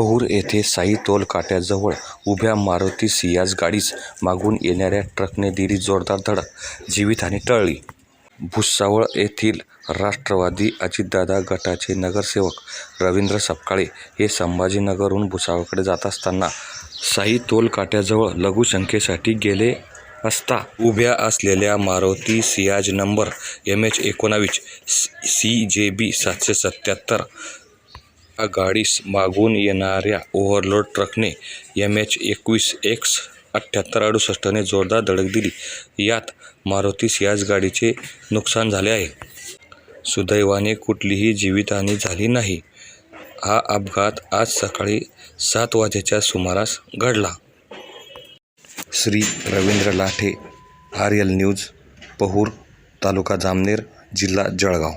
पहूर येथे साई टोल काट्याजवळ उभ्या मारुती सियाज गाडीस मागून येणाऱ्या ट्रकने दिली जोरदार धडक, जीवितहानी टळली. भुसावळ येथील राष्ट्रवादी अजितदादा गटाचे नगरसेवक रवींद्र सपकाळे हे संभाजीनगरहून भुसावळकडे जात असताना साई टोल काट्याजवळ गेले असता उभ्या असलेल्या Maruti Ciaz number M H एकोणावीस सी जे बी सातशे सत्याहत्तर या गाडीस मागून येणाऱ्या ओव्हरलोड ट्रकने एम एच एकवीस एक्स अठ्ठ्याहत्तर अडुसष्टने जोरदार धडक दिली. यात मारुती सियाज गाडीचे नुकसान झाले आहे. सुदैवाने कुठलीही जीवितहानी झाली नाही. हा अपघात आज सकाळी सात वाजेच्या सुमारास घडला. श्री. रवींद्र लाठे, आरएल न्यूज, पहूर, तालुका जामनेर, जिल्हा जळगाव